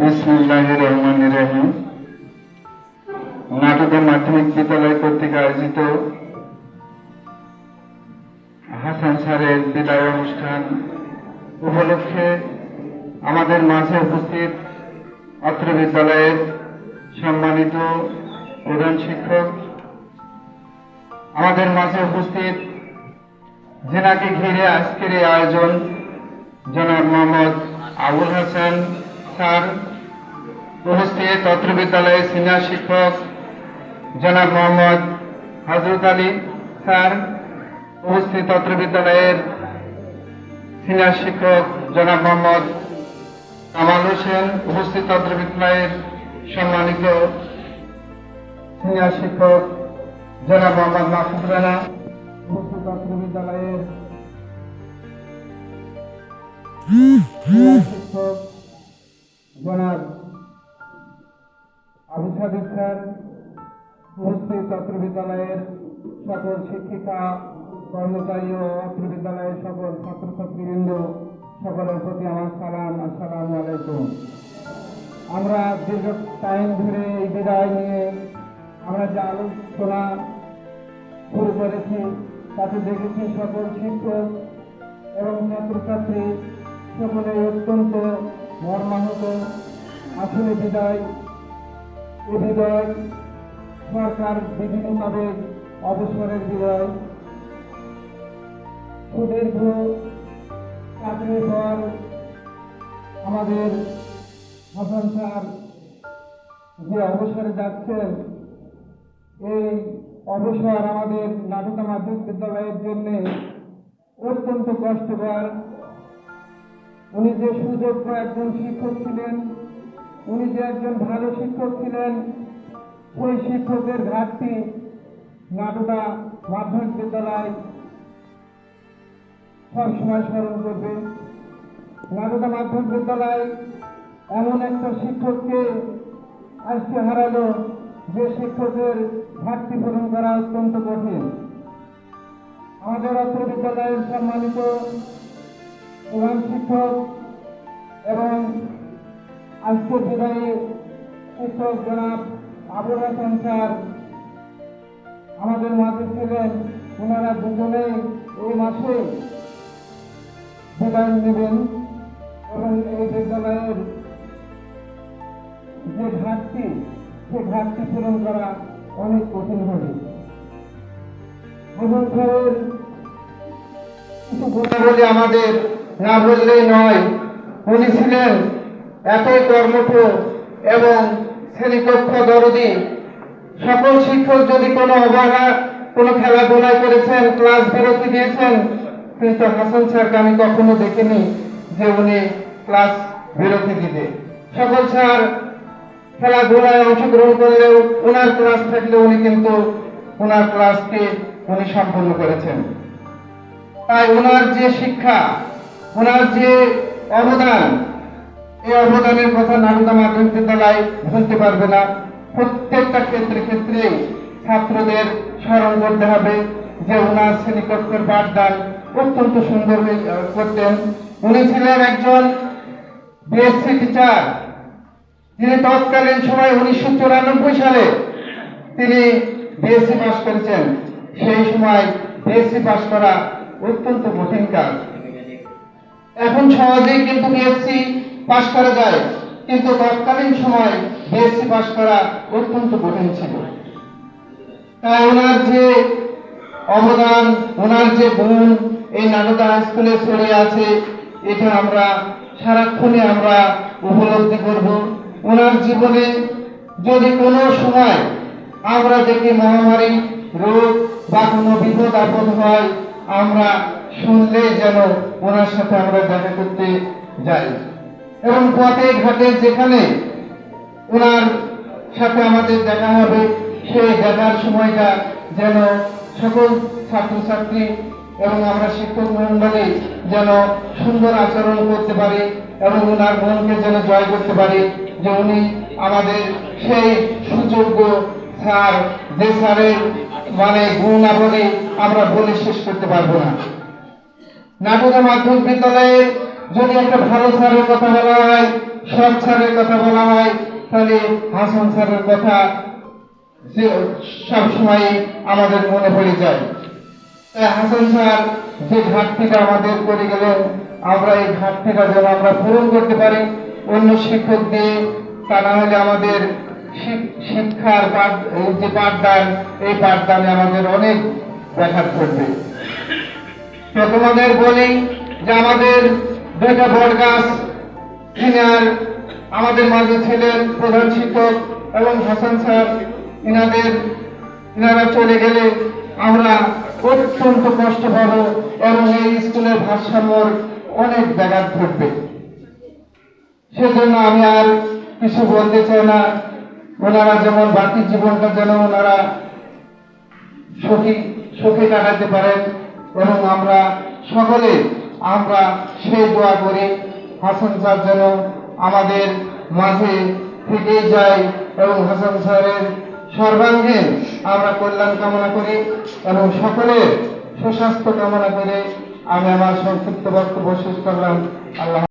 বিসমুল্লাহ রহমান রহিম। নাটক মাধ্যমিক বিদ্যালয় কর্তৃক আয়োজিত হাসান স্যারের বিদায় অনুষ্ঠান উপলক্ষে আমাদের মাঝে উপস্থিত অত্র বিদ্যালয়ের সম্মানিত প্রধান শিক্ষক, আমাদের মাঝে উপস্থিত জেনাকে ঘিরে আজকের এই আয়োজন জনাব মোহাম্মদ আবুল হাসান স্যার উপস্থিত অত্র বিদ্যালয়ের সিনিয়র শিক্ষক জনাব মোহাম্মদ হজরত আলী। স্যার উপস্থিত অত্র বিদ্যালয়ের সিনিয়র শিক্ষক জনাব মোহাম্মদ কামাল হোসেন উপস্থিত অত্র বিদ্যালয়ের সম্মানিত সিনিয়র শিক্ষক জনাব মোহাম্মদ মাহফুজ রানা উপস্থিত অত্র বিদ্যালয়ের শিক্ষক জনাব আবু সাদিক স্যার উপস্থিত বিদ্যালয়ের সকল শিক্ষিকা, কর্মচারী ও অত্র বিদ্যালয়ের সকল ছাত্রছাত্রীবৃন্দ, সকলের প্রতি আমার সালাম আসসালামু আলাইকুম। আমরা দীর্ঘ টাইম ধরে এই বিদায় নিয়ে আমরা যে আলোচনা শুরু করেছি, তাতে দেখেছি সকল শিক্ষক এবং ছাত্রছাত্রী সকলে অত্যন্ত মর্মাহত, আসলে বিদায় এ বিদায় সরকার বিধি মোতাবেক অবসরের বিদায়। সুদীর্ঘ চাকরির পর আমাদের হাসান স্যার যে অবসরে যাচ্ছেন এই অবসর আমাদের নাটকা মাধ্যমিক বিদ্যালয়ের জন্য অত্যন্ত কষ্টকর। উনি যে সুযোগ্য একজন শিক্ষক ছিলেন, উনি যে একজন ভালো শিক্ষক ছিলেন ওই শিক্ষকের ঘাটতি নাটকা মাধ্যমিক বিদ্যালয় সবসময় স্মরণ করবে। নাটকা মাধ্যমিক বিদ্যালয় এমন একটা শিক্ষককে আজকে হারালো যে শিক্ষকের ঘাটতি পূরণ করা অত্যন্ত কঠিন। আমাদের অত্র বিদ্যালয়ের সম্মানিত প্রধান শিক্ষক এবং আজকের বিদায়ী শিক্ষক জনাব আবুল হাসান স্যার, আমাদের মাঝে ছিলেন। ওনারা দুজনেই এই মাসে বিদায় নেবেন এবং এই বিদ্যালয়ের যে ঘাটতি, সে ঘাটতি পূরণ করা অনেক কঠিন হবে। এবং কিছু বলে আমাদের না বললেই নয়, উনি ছিলেন এতই কর্মঠ এবং শ্রেণীকক্ষ দরদি। সকল শিক্ষক যদি কোনো অবহেলা, কোনো খেলাধুলায় করেছেন, ক্লাস বিরতি দিয়েছেন, কিন্তু হাসান স্যারকে আমি কখনো দেখিনি যে উনি ক্লাস বিরতি দিতে সকল স্যার খেলাধুলায় অংশগ্রহণ করলেও ওনার ক্লাস থাকলে উনি কিন্তু ওনার ক্লাসকে উনি সম্পন্ন করেছেন। তাই ওনার যে শিক্ষা ওনার যে অবদান, এই অবদানের কথা নাটকা মাধ্যমিক বিদ্যালয় ভুলতে পারবে না। প্রত্যেকটা ক্ষেত্রে ক্ষেত্রে ছাত্রদের স্মরণ করতে হবে যে ওনার শ্রেণীকক্ষের পাঠদান অত্যন্ত সুন্দর করতেন। উনি ছিলেন একজন বিএসসি টিচার যিনি তৎকালীন সময় উনিশশো চুরানব্বই সালে তিনি বিএসসি পাশ করেছেন। সেই সময় বিএসসি পাশ করা অত্যন্ত কঠিন কাজ। এখন সহজেই কিন্তু বিএসসি পাস করা যায়, কিন্তু তৎকালীন সময় বিএসসি পাস করা অত্যন্ত কঠিন ছিল। তাই ওনার যে অবদান, ওনার যে গুণ, এই নাটকা হাই স্কুলে ছড়িয়ে আছে, এটা আমরা সারাক্ষণে আমরা উপলব্ধি করব। ওনার জীবনে যদি কোনো সময় আমরা দেখি মহামারী রোগ বা কোনো বিপদ আপদ হয়, আমরা শুনলেই যেন ওনার সাথে আমরা দেখা করতে যাই। এবং পথে ঘাটে যেখানে ওনার সাথে আমাদের দেখা হবে, সেই দেখার সময়টা যেন সকল ছাত্রছাত্রী এবং আমরা শিক্ষক মন্ডলী যেন সুন্দর আচরণ করতে পারি এবং ওনার মনকে যেন জয় করতে পারি যে উনি আমাদের সেই সুযোগ্য স্যার, যে স্যারের মানে গুণাবলী আমরা বলে শেষ করতে পারব না। নাটকা মাধ্যমিক বিদ্যালয়ের যদি একটা ভালো স্যারের কথা বলা হয়, সৎ স্যারের কথা বলা হয়, তাহলে হাসান স্যারের কথা সবসময় আমাদের মনে পড়ে যায়। তাই হাসান স্যার যে ঘাটতিটা আমাদের করে গেলেন, আমরা এই ঘাটতিটা যেন আমরা পূরণ করতে পারি। অন্য শিক্ষক দিয়ে তা না হলে আমাদের শিক্ষার পাঠ যে পাঠদান, এই পাঠদানে আমাদের অনেক ব্যাঘাত ঘটবে। তো তোমাদের বলি যে আমাদের বট গাছ ইনার আমাদের মাঝে ছিলেন প্রধান শিক্ষক এবং হাসান স্যার, ইনাদের, ইনারা চলে গেলে আমরা অত্যন্ত কষ্ট পাবো এবং এই স্কুলের ভারসাম্যর অনেক ব্যাঘাত ঘটবে। সেজন্য আমি আর কিছু বলতে চাই না। ওনারা যেমন বাকি জীবনটা যেন ওনারা সুখী, সুখে কাটাতে পারেন এবং আমরা সকলে, আমরা সেই দোয়া করি, হাসান স্যার যেন আমাদের মাঝে থেকে যায় এবং হাসান স্যারের সর্বাঙ্গে আমরা কল্যাণ কামনা করি এবং সকলের সুস্বাস্থ্য কামনা করে আমি আমার সংক্ষিপ্ত বক্তব্য শেষ করলাম। আল্লাহ